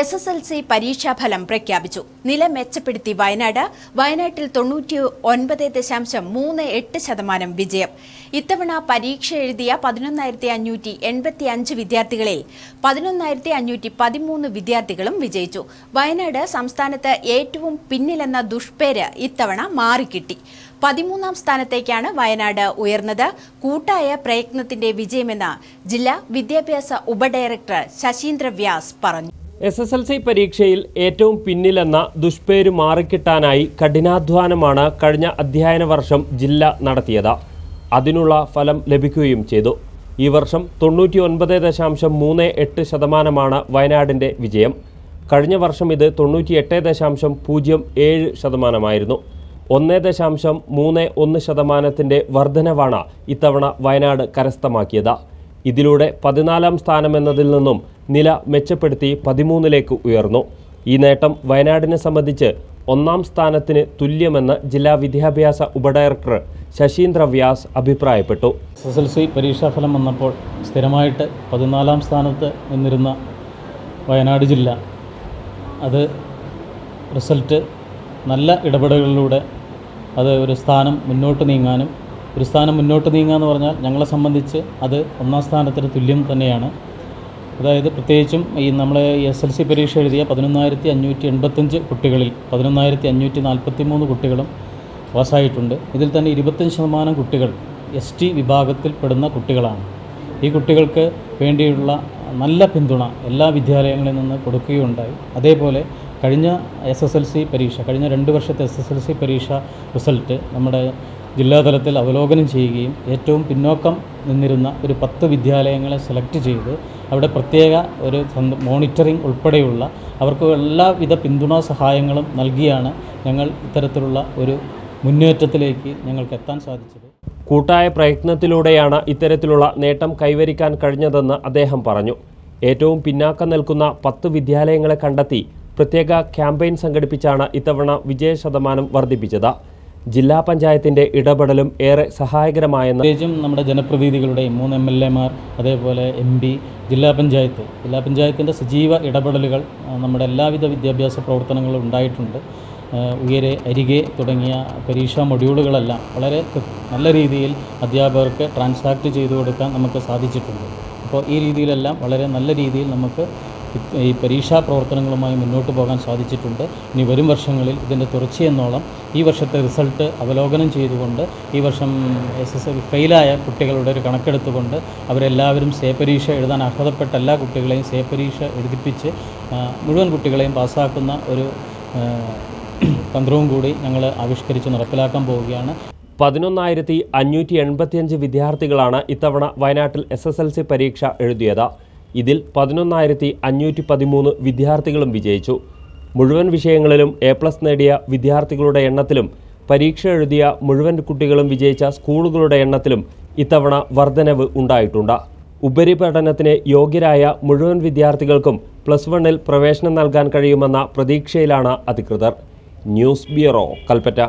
S S L C പരീക്ഷാഫലം പ്രഖ്യാപിച്ചു. നില മെച്ചപ്പെടുത്തി വയനാട്. വയനാട്ടിൽ തൊണ്ണൂറ്റി ഒൻപത് ദശാംശം മൂന്ന് എട്ട് ശതമാനം വിജയം. ഇത്തവണ പരീക്ഷ എഴുതിയ പതിനൊന്നായിരത്തി അഞ്ഞൂറ്റി എൺപത്തി അഞ്ച് വിദ്യാർത്ഥികളിൽ പതിനൊന്നായിരത്തി അഞ്ഞൂറ്റി പതിമൂന്ന് വിദ്യാർത്ഥികളും വിജയിച്ചു. വയനാട് സംസ്ഥാനത്ത് ഏറ്റവും പിന്നിലെന്ന ദുഷ്പേര് ഇത്തവണ മാറിക്കിട്ടി. പതിമൂന്നാം സ്ഥാനത്തേക്കാണ് വയനാട് ഉയർന്നത്. കൂട്ടായ പ്രയത്നത്തിന്റെ വിജയമെന്ന് ജില്ലാ വിദ്യാഭ്യാസ ഉപഡയറക്ടർ ശശീന്ദ്ര വ്യാസ് പറഞ്ഞു. എസ് എസ് എൽ സി പരീക്ഷയിൽ ഏറ്റവും പിന്നിലെന്ന ദുഷ്പേര് മാറിക്കിട്ടാനായി കഠിനാധ്വാനമാണ് കഴിഞ്ഞ അധ്യയന വർഷം ജില്ല നടത്തിയത്. അതിനുള്ള ഫലം ലഭിക്കുകയും ചെയ്തു. ഈ വർഷം തൊണ്ണൂറ്റി ഒൻപത് ദശാംശം മൂന്ന് എട്ട് ശതമാനമാണ് വയനാടിന്റെ വിജയം. കഴിഞ്ഞ വർഷം ഇത് തൊണ്ണൂറ്റി എട്ട് ദശാംശം പൂജ്യം ഏഴ് ശതമാനമായിരുന്നു. ഒന്ന് ദശാംശം മൂന്ന് ഒന്ന് ശതമാനത്തിന്റെ വർധനവാണ് ഇത്തവണ വയനാട് കരസ്ഥമാക്കിയത്. ഇതിലൂടെ പതിനാലാം സ്ഥാനമെന്നതിൽ നിന്നും നില മെച്ചപ്പെടുത്തി പതിമൂന്നിലേക്ക് ഉയർന്നു. ഈ നേട്ടം വയനാടിനെ സംബന്ധിച്ച് ഒന്നാം സ്ഥാനത്തിന് തുല്യമെന്ന് ജില്ലാ വിദ്യാഭ്യാസ ഉപഡയറക്ടർ ശശീന്ദ്ര വ്യാസ് അഭിപ്രായപ്പെട്ടു. എസ് എസ് എൽ സി പരീക്ഷാഫലം വന്നപ്പോൾ സ്ഥിരമായിട്ട് പതിനാലാം സ്ഥാനത്ത് നിന്നിരുന്ന വയനാട് ജില്ല അത് റിസൾട്ട് നല്ല ഇടപെടലുകളിലൂടെ അത് ഒരു സ്ഥാനം മുന്നോട്ട് നീങ്ങാനും ഒരു സ്ഥാനം മുന്നോട്ട് നീങ്ങുക എന്ന് പറഞ്ഞാൽ ഞങ്ങളെ സംബന്ധിച്ച് അത് ഒന്നാം സ്ഥാനത്തിന് തുല്യം തന്നെയാണ്. അതായത് പ്രത്യേകിച്ചും ഈ നമ്മൾ എസ് എൽ സി പരീക്ഷ എഴുതിയ പതിനൊന്നായിരത്തി അഞ്ഞൂറ്റി എൺപത്തഞ്ച് കുട്ടികളിൽ പതിനൊന്നായിരത്തി അഞ്ഞൂറ്റി നാൽപ്പത്തി മൂന്ന് കുട്ടികളും പാസ്സായിട്ടുണ്ട്. ഇതിൽ തന്നെ ഇരുപത്തഞ്ച് ശതമാനം കുട്ടികൾ എസ് ടി വിഭാഗത്തിൽപ്പെടുന്ന കുട്ടികളാണ്. ഈ കുട്ടികൾക്ക് വേണ്ടിയുള്ള നല്ല പിന്തുണ എല്ലാ വിദ്യാലയങ്ങളിൽ നിന്ന് കൊടുക്കുകയുണ്ടായി. അതേപോലെ കഴിഞ്ഞ എസ് എസ് എൽ സി പരീക്ഷ കഴിഞ്ഞ രണ്ട് വർഷത്തെ എസ് എസ് എൽ സി പരീക്ഷ റിസൾട്ട് നമ്മുടെ ജില്ലാതലത്തിൽ അവലോകനം ചെയ്യുകയും ഏറ്റവും പിന്നോക്കം നിന്നിരുന്ന ഒരു പത്ത് വിദ്യാലയങ്ങളെ സെലക്ട് ചെയ്ത് അവിടെ പ്രത്യേക ഒരു മോണിറ്ററിംഗ് ഉൾപ്പെടെയുള്ള അവർക്ക് എല്ലാവിധ പിന്തുണാ സഹായങ്ങളും നൽകിയാണ് ഞങ്ങൾ ഇത്തരത്തിലുള്ള ഒരു മുന്നേറ്റത്തിലേക്ക് ഞങ്ങൾക്ക് എത്താൻ സാധിച്ചത്. കൂട്ടായ പ്രയത്നത്തിലൂടെയാണ് ഇത്തരത്തിലുള്ള നേട്ടം കൈവരിക്കാൻ കഴിഞ്ഞതെന്ന് അദ്ദേഹം പറഞ്ഞു. ഏറ്റവും പിന്നാക്കം നിൽക്കുന്ന പത്ത് വിദ്യാലയങ്ങളെ കണ്ടെത്തി പ്രത്യേക ക്യാമ്പയിൻ സംഘടിപ്പിച്ചാണ് ഇത്തവണ വിജയ ശതമാനം വർദ്ധിപ്പിച്ചത്. ജില്ലാ പഞ്ചായത്തിന്റെ ഇടപെടലും ഏറെ സഹായകരമായെന്ന് പ്രത്യേകിച്ചും നമ്മുടെ ജനപ്രതിനിധികളുടെയും മൂന്ന് എം എൽ എമാർ അതേപോലെ എം പി ജില്ലാ പഞ്ചായത്ത്. ജില്ലാ പഞ്ചായത്തിന്റെ സജീവ ഇടപെടലുകൾ നമ്മുടെ എല്ലാവിധ വിദ്യാഭ്യാസ പ്രവർത്തനങ്ങളും ഉണ്ടായിട്ടുണ്ട്. ഉയരെ അരികെ തുടങ്ങിയ പരീക്ഷാ മൊഡ്യൂളുകളെല്ലാം വളരെ നല്ല രീതിയിൽ അധ്യാപകർക്ക് ട്രാൻസാക്ട് ചെയ്തു കൊടുക്കാൻ നമുക്ക് സാധിച്ചിട്ടുണ്ട്. അപ്പോൾ ഈ രീതിയിലെല്ലാം വളരെ നല്ല രീതിയിൽ നമുക്ക് ഈ പരീക്ഷാ പ്രവർത്തനങ്ങളുമായി മുന്നോട്ട് പോകാൻ സാധിച്ചിട്ടുണ്ട്. ഇനി വരും വർഷങ്ങളിൽ ഇതിന്റെ തുടർച്ചയെന്നോളം ഈ വർഷത്തെ റിസൾട്ട് അവലോകനം ചെയ്തുകൊണ്ട് ഈ വർഷം എസ് എസ് എൽ ഫെയിലായ കുട്ടികളുടെ ഒരു കണക്കെടുത്തുകൊണ്ട് അവരെല്ലാവരും സേ പരീക്ഷ എഴുതാൻ അർഹതപ്പെട്ട എല്ലാ കുട്ടികളെയും സേ പരീക്ഷ എഴുതിപ്പിച്ച് മുഴുവൻ കുട്ടികളെയും പാസ്സാക്കുന്ന ഒരു തന്ത്രവും കൂടി ഞങ്ങൾ ആവിഷ്കരിച്ച് നടപ്പിലാക്കാൻ പോവുകയാണ്. പതിനൊന്നായിരത്തി അഞ്ഞൂറ്റി എൺപത്തിയഞ്ച് വിദ്യാർത്ഥികളാണ് ഇത്തവണ വയനാട്ടിൽ എസ് എസ് എൽ സി പരീക്ഷ എഴുതിയത്. ഇതിൽ പതിനൊന്നായിരത്തി അഞ്ഞൂറ്റി പതിമൂന്ന് വിദ്യാർത്ഥികളും വിജയിച്ചു. മുഴുവൻ വിഷയങ്ങളിലും എ പ്ലസ് നേടിയ വിദ്യാർത്ഥികളുടെ എണ്ണത്തിലും പരീക്ഷ എഴുതിയ മുഴുവൻ കുട്ടികളും വിജയിച്ച സ്കൂളുകളുടെ എണ്ണത്തിലും ഇത്തവണ വർധനവ് ഉണ്ടായിട്ടുണ്ട്. ഉപരിപഠനത്തിന് യോഗ്യരായ മുഴുവൻ വിദ്യാർത്ഥികൾക്കും പ്ലസ് വണ്ണിൽ പ്രവേശനം നൽകാൻ കഴിയുമെന്ന പ്രതീക്ഷയിലാണ് അധികൃതർ. News bureau Kalpetta.